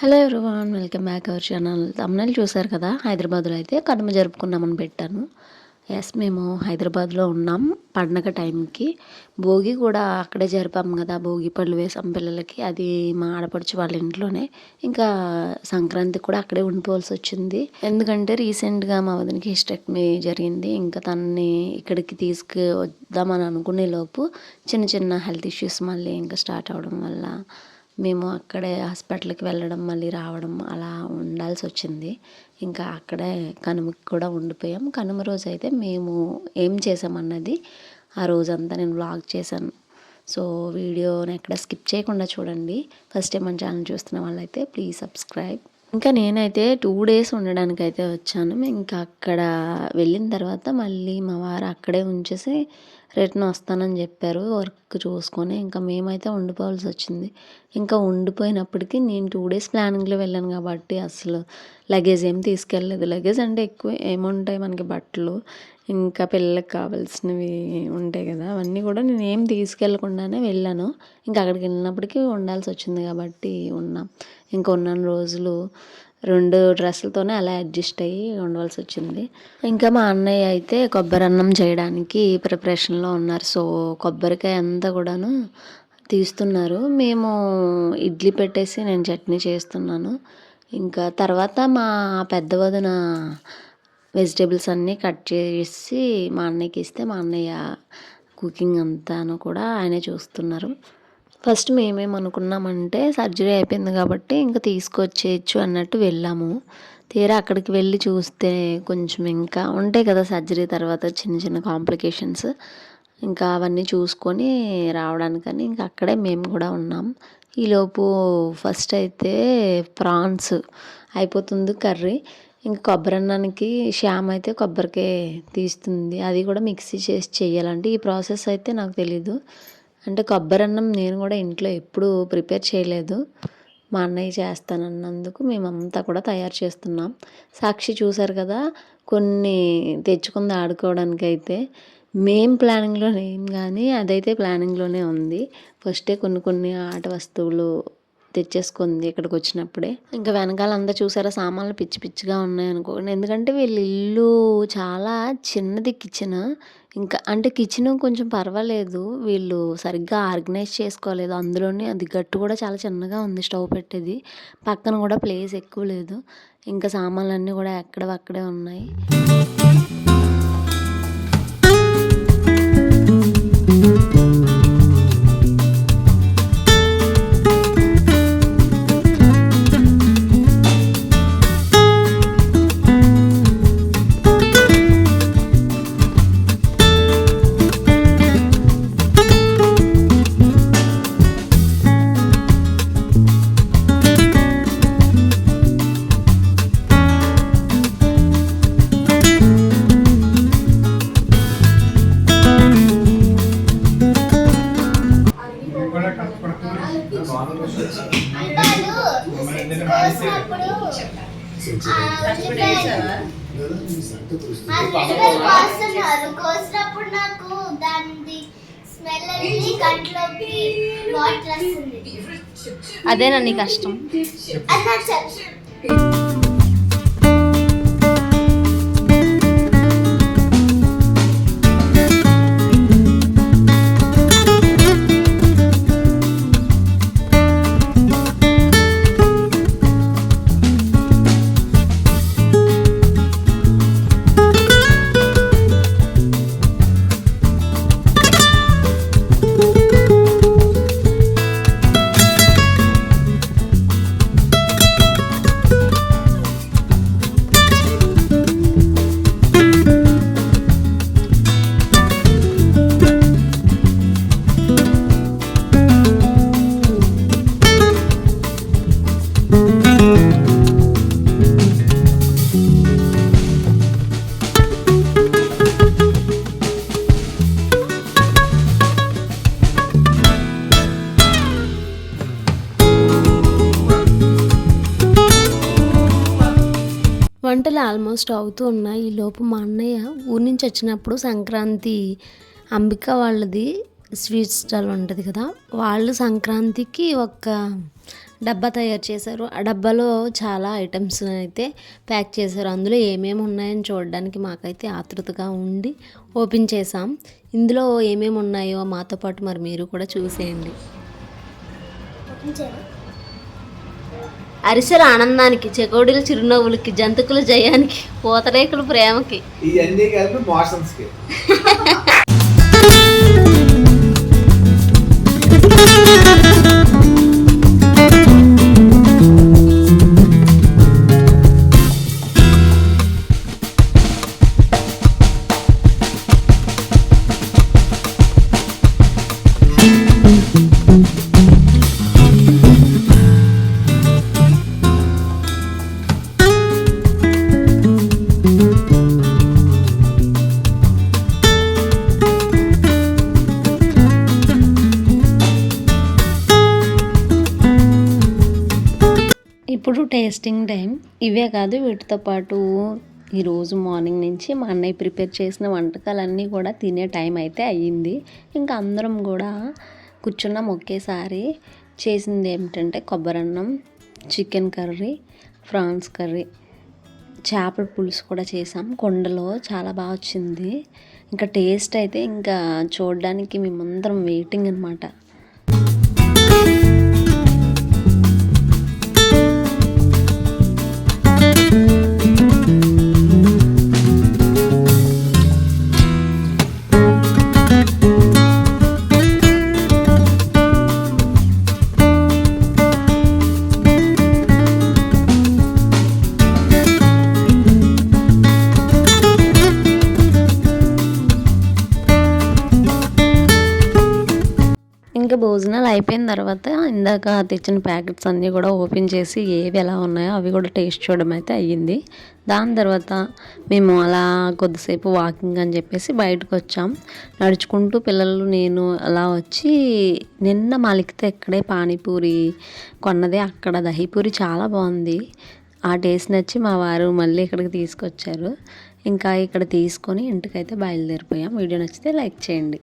Hello everyone welcome back our channel. Thumbnail చూశారు కదా హైదరాబాద్లో అయితే కనుమ జరుపుకున్నామని పెట్టాను. ఎస్ మేము హైదరాబాద్లో ఉన్నాం పండగ టైంకి. భోగి కూడా అక్కడే జరిపాం కదా భోగి పళ్ళు వేసాం పిల్లలకి. అది మా ఆడపడుచు వాళ్ళ ఇంట్లోనే. ఇంకా సంక్రాంతి కూడా అక్కడే ఉండిపోవాల్సి వచ్చింది. ఎందుకంటే రీసెంట్గా మా వదినకి హిస్టెక్టమీ జరిగింది. ఇంకా తనని ఇక్కడికి తీసుకు వద్దామని అనుకునే లోపు చిన్న చిన్న హెల్త్ ఇష్యూస్ మళ్ళీ ఇంకా స్టార్ట్ అవడం వల్ల మేము అక్కడే హాస్పిటల్కి వెళ్ళడం మళ్ళీ రావడం అలా ఉండాల్సి వచ్చింది. ఇంకా అక్కడే కనుమకి కూడా ఉండిపోయాం. కనుమ రోజు అయితే మేము ఏం చేసామన్నది ఆ రోజంతా నేను వ్లాగ్ చేశాను. సో వీడియోని ఎక్కడ స్కిప్ చేయకుండా చూడండి. ఫస్ట్ టైం మన ఛానల్ చూస్తున్న వాళ్ళైతే ప్లీజ్ సబ్స్క్రైబ్. ఇంకా నేనైతే టూ డేస్ ఉండడానికి అయితే వచ్చాను. ఇంకా అక్కడ వెళ్ళిన తర్వాత మళ్ళీ మా వారు అక్కడే ఉంచేసి రిటర్న్ వస్తానని చెప్పారు. వర్క్ చూసుకొని ఇంకా మేమైతే ఉండిపోవాల్సి వచ్చింది. ఇంకా ఉండిపోయినప్పటికీ నేను టూ డేస్ ప్లానింగ్లో వెళ్ళాను కాబట్టి అసలు లగేజ్ ఏం తీసుకెళ్ళలేదు. లగేజ్ అంటే ఎక్కువ ఏముంటాయి మనకి బట్టలు ఇంకా పిల్లలకు కావాల్సినవి ఉంటాయి కదా అవన్నీ కూడా నేను ఏం తీసుకెళ్ళకుండానే వెళ్ళాను. ఇంకా అక్కడికి వెళ్ళినప్పటికీ ఉండాల్సి వచ్చింది కాబట్టి ఉన్నాం. ఇంకా ఉన్న రోజులు రెండు డ్రెస్సులతోనే అలా అడ్జస్ట్ అయ్యి ఉండవలసి వచ్చింది ఇంకా మా అన్నయ్య అయితే కొబ్బరి అన్నం చేయడానికి ప్రిపరేషన్లో ఉన్నారు. సో కొబ్బరికాయ అంతా కూడాను తీస్తున్నారు. మేము ఇడ్లీ పెట్టేసి నేను చట్నీ చేస్తున్నాను. ఇంకా తర్వాత మా పెద్ద వదిన వెజిటేబుల్స్ అన్నీ కట్ చేసి మా అన్నయ్యకి ఇస్తే మా అన్నయ్య కుకింగ్ అంతాను కూడా ఆయనే చూస్తున్నారు. ఫస్ట్ మేమేమనుకున్నామంటే సర్జరీ అయిపోయింది కాబట్టి ఇంకా తీసుకొచ్చేయచ్చు అన్నట్టు వెళ్ళాము. తీరా అక్కడికి వెళ్ళి చూస్తే కొంచెం ఇంకా ఉంటాయి కదా సర్జరీ తర్వాత చిన్న చిన్న కాంప్లికేషన్స్. ఇంకా అవన్నీ చూసుకొని రావడానికని ఇంకా అక్కడే మేము కూడా ఉన్నాం. ఈలోపు ఫస్ట్ అయితే ప్రాన్స్ అయిపోతుంది కర్రీ. ఇంకా కొబ్బరి అన్నానికి శ్యామ్ అయితే కొబ్బరికే తీస్తుంది. అది కూడా మిక్సీ చేసి చేయాలంటే ఈ ప్రాసెస్ అయితే నాకు తెలీదు. అంటే కొబ్బరి అన్నం నేను కూడా ఇంట్లో ఎప్పుడూ ప్రిపేర్ చేయలేదు. మా అన్నయ్య చేస్తానన్నందుకు మేమంతా కూడా తయారు చేస్తున్నాం. సాక్షి చూశారు కదా కొన్ని తెచ్చుకుంది ఆడుకోవడానికి అయితే మేం ప్లానింగ్లో లేం కానీ అదైతే ప్లానింగ్లోనే ఉంది. ఫస్టే కొన్ని కొన్ని ఆట వస్తువులు తెచ్చేసుకుంది ఇక్కడికి వచ్చినప్పుడే ఇంకా వెనకాల అంతా చూసారా సామాన్లు పిచ్చి పిచ్చిగా ఉన్నాయి ఎందుకంటే వీళ్ళ ఇల్లు చాలా చిన్నది కిచెన్. ఇంకా అంటే కిచెన్ కొంచెం పర్వాలేదు. వీళ్ళు సరిగ్గా ఆర్గనైజ్ చేసుకోలేదు. అందులోనే అది గట్టు కూడా చాలా చిన్నగా ఉంది స్టవ్ పెట్టేది. పక్కన కూడా ప్లేస్ ఎక్కువ లేదు. ఇంకా సామాన్లు అన్నీ కూడా ఎక్కడవక్కడే ఉన్నాయి. కోసినప్పుడు నాకు దాని స్మెల్ వెళ్ళి కంట్లోకి వాటర్ వస్తుంది అదేనా నీ కష్టం? వంటలు ఆల్మోస్ట్ అవుతూ ఉన్నాయి. ఈ లోపు మా అన్నయ్య ఊరి నుంచి వచ్చినప్పుడు సంక్రాంతి అంబిక వాళ్ళది స్వీట్ స్టాల్ ఉంటుంది కదా వాళ్ళు సంక్రాంతికి ఒక డబ్బా తయారు చేశారు. ఆ డబ్బాలో చాలా ఐటమ్స్ అయితే ప్యాక్ చేశారు. అందులో ఏమేమి ఉన్నాయని చూడడానికి మాకైతే ఆతృతగా ఉండి ఓపెన్ చేసాం ఇందులో ఏమేమి ఉన్నాయో మాతో పాటు మరి మీరు కూడా చూసేయండి. అరిసెల ఆనందానికి చెకోడీల చిరునవ్వులకి జంతుకుల జయానికి పూతరేకుల ప్రేమకి. ఇవన్నీ కలిపి ఇప్పుడు టేస్టింగ్ టైం. ఇవే కాదు వీటితో పాటు ఈరోజు మార్నింగ్ నుంచి మా అన్నయ్య ప్రిపేర్ చేసిన వంటకాలన్నీ కూడా తినే టైం అయితే అయ్యింది. ఇంకా అందరం కూడా కూర్చున్నాం ఒకేసారి. చేసింది ఏమిటంటే కొబ్బరన్నం చికెన్ కర్రీ ఫ్రాన్స్ కర్రీ. చేపల పులుసు కూడా చేసాం. కొండలో చాలా బాగా వచ్చింది. ఇంకా టేస్ట్ అయితే ఇంకా చూడడానికి మేమందరం వెయిటింగ్ అనమాట ఇంకా భోజనాలు అయిపోయిన తర్వాత ఇందాక తెచ్చిన ప్యాకెట్స్ అన్నీ కూడా ఓపెన్ చేసి ఏవి ఎలా ఉన్నాయో అవి కూడా టేస్ట్ చూడడం అయితే అయ్యింది. దాని తర్వాత మేము అలా కొద్దిసేపు వాకింగ్ అని చెప్పేసి బయటకు వచ్చాం. నడుచుకుంటూ పిల్లలు నేను అలా వచ్చి నిన్న మాలికితే ఇక్కడే పానీపూరి కొన్నదే. అక్కడ దహీపూరి చాలా బాగుంది. ఆ టేస్ట్ నచ్చి మా వారు మళ్ళీ ఇక్కడికి తీసుకొచ్చారు. ఇంకా ఇక్కడ తీసుకొని ఇంటికైతే బయలుదేరిపోయాం. వీడియో నచ్చితే లైక్ చేయండి.